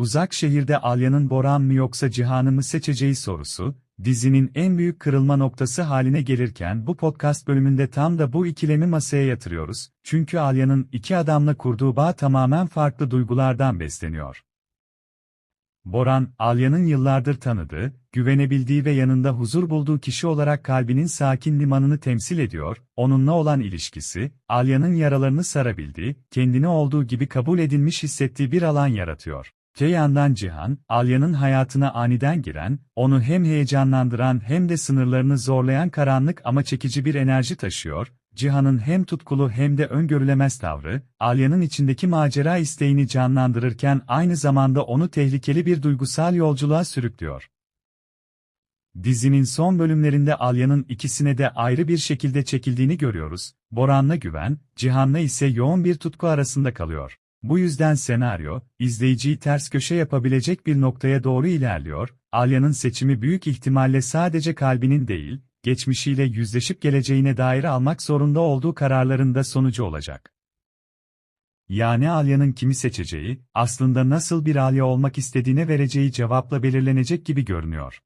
Uzak şehirde Alya'nın Boran mı yoksa Cihan'ı mı seçeceği sorusu, dizinin en büyük kırılma noktası haline gelirken bu podcast bölümünde tam da bu ikilemi masaya yatırıyoruz, çünkü Alya'nın iki adamla kurduğu bağ tamamen farklı duygulardan besleniyor. Boran, Alya'nın yıllardır tanıdığı, güvenebildiği ve yanında huzur bulduğu kişi olarak kalbinin sakin limanını temsil ediyor, onunla olan ilişkisi, Alya'nın yaralarını sarabildiği, kendini olduğu gibi kabul edilmiş hissettiği bir alan yaratıyor. Te yandan Cihan, Alya'nın hayatına aniden giren, onu hem heyecanlandıran hem de sınırlarını zorlayan karanlık ama çekici bir enerji taşıyor, Cihan'ın hem tutkulu hem de öngörülemez tavrı, Alya'nın içindeki macera isteğini canlandırırken aynı zamanda onu tehlikeli bir duygusal yolculuğa sürüklüyor. Dizinin son bölümlerinde Alya'nın ikisine de ayrı bir şekilde çekildiğini görüyoruz, Boran'la Güven, Cihan'la ise yoğun bir tutku arasında kalıyor. Bu yüzden senaryo, izleyiciyi ters köşe yapabilecek bir noktaya doğru ilerliyor, Alya'nın seçimi büyük ihtimalle sadece kalbinin değil, geçmişiyle yüzleşip geleceğine dair almak zorunda olduğu kararların da sonucu olacak. Yani Alya'nın kimi seçeceği, aslında nasıl bir Alya olmak istediğine vereceği cevapla belirlenecek gibi görünüyor.